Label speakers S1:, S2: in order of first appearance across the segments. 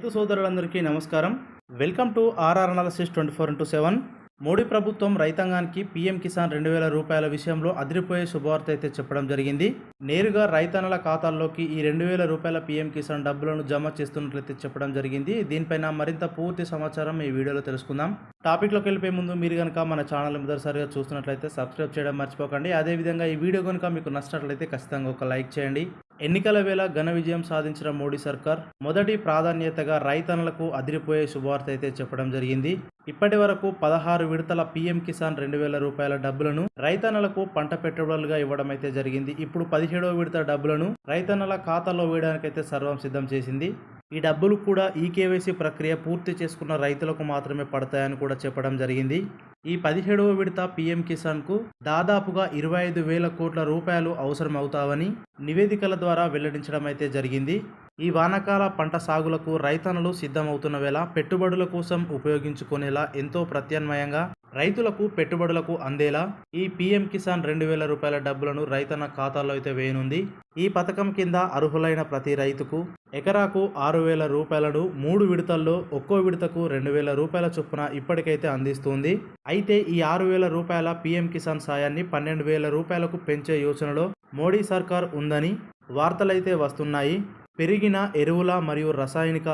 S1: రైతు సోదరులందరికీ నమస్కారం. Welcome to RR analysis twenty four into seven. Modi ప్రభుత్వం రైతాంగానికి పీఎం కిసాన్ రెండు వేల రూపాయల విషయంలో అదిరిపోయే శుభవార్త అయితే చెప్పడం జరిగింది. నేరుగా రైతన్నల ఖాతాల్లోకి ఈ రెండు వేల రూపాయల పీఎం కిసాన్ డబ్బులను జమ చేస్తున్నట్లయితే చెప్పడం జరిగింది. దీనిపైన మరింత పూర్తి సమాచారం ఈ వీడియోలో తెలుసుకుందాం. టాపిక్లోకి వెళ్ళిపోయే ముందు మీరు కనుక మన ఛానల్ మొదటిసారిగా చూస్తున్నట్లయితే సబ్స్క్రైబ్ చేయడం మర్చిపోకండి. అదేవిధంగా ఈ వీడియో కనుక మీకు నచ్చినట్లయితే ఖచ్చితంగా ఒక లైక్ చేయండి. ఎన్నికల వేళ ఘన విజయం సాధించిన మోడీ సర్కార్ మొదటి ప్రాధాన్యతగా రైతన్నలకు అదిరిపోయే శుభవార్త అయితే చెప్పడం జరిగింది. ఇప్పటి వరకు పదహారు విడతల పీఎం కిసాన్ రెండు వేల రూపాయల డబ్బులను రైతన్నలకు పంట పెట్టుబడులుగా ఇవ్వడం అయితే జరిగింది. ఇప్పుడు పదిహేడవ విడత డబ్బులను రైతన్నల ఖాతాలో వేయడానికైతే సర్వం సిద్ధం చేసింది. ఈ డబ్బులు కూడా ఈ కేవైసీ ప్రక్రియ పూర్తి చేసుకున్న రైతులకు మాత్రమే పడతాయని కూడా చెప్పడం జరిగింది. ఈ పదిహేడవ విడత పీఎం కిసాన్కు దాదాపుగా ఇరవై ఐదు వేల కోట్ల రూపాయలు అవసరం అవుతావని నివేదికల ద్వారా వెల్లడించడం అయితే జరిగింది. ఈ వానకాల పంట సాగులకు రైతన్నలు సిద్ధమవుతున్న వేళ పెట్టుబడుల కోసం ఉపయోగించుకునేలా ఎంతో ప్రత్యామ్నాయంగా రైతులకు పెట్టుబడులకు అందేలా ఈ పీఎం కిసాన్ రెండు వేల రూపాయల డబ్బులను రైతన్న ఖాతాలో అయితే వేయనుంది. ఈ పథకం కింద అర్హులైన ప్రతి రైతుకు ఎకరాకు ఆరు వేల రూపాయలను మూడు విడతల్లో ఒక్కో విడతకు రెండు వేల రూపాయల చొప్పున ఇప్పటికైతే అందిస్తుంది. అయితే ఈ ఆరు వేల రూపాయల పీఎం కిసాన్ సాయాన్ని పన్నెండు వేల రూపాయలకు పెంచే యోచనలో మోడీ సర్కార్ ఉందని వార్తలైతే వస్తున్నాయి. పెరిగిన ఎరువుల మరియు రసాయనిక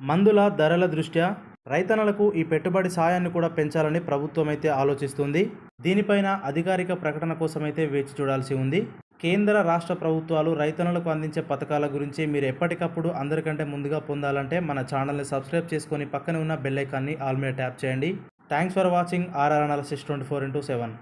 S1: మందుల ధరల దృష్ట్యా రైతన్నలకు ఈ పెట్టుబడి సాయాన్ని కూడా పెంచాలని ప్రభుత్వం అయితే ఆలోచిస్తుంది. దీనిపైన అధికారిక ప్రకటన కోసమైతే వేచి చూడాల్సి ఉంది. కేంద్ర రాష్ట్ర ప్రభుత్వాలు రైతన్నలకు అందించే పథకాల గురించి మీరు ఎప్పటికప్పుడు అందరికంటే ముందుగా పొందాలంటే మన ఛానల్ని సబ్స్క్రైబ్ చేసుకొని పక్కనే ఉన్న బెల్ ఐకాన్ని ఆల్ మీద ట్యాప్ చేయండి. Thanks for watching RR analysis twenty four into seven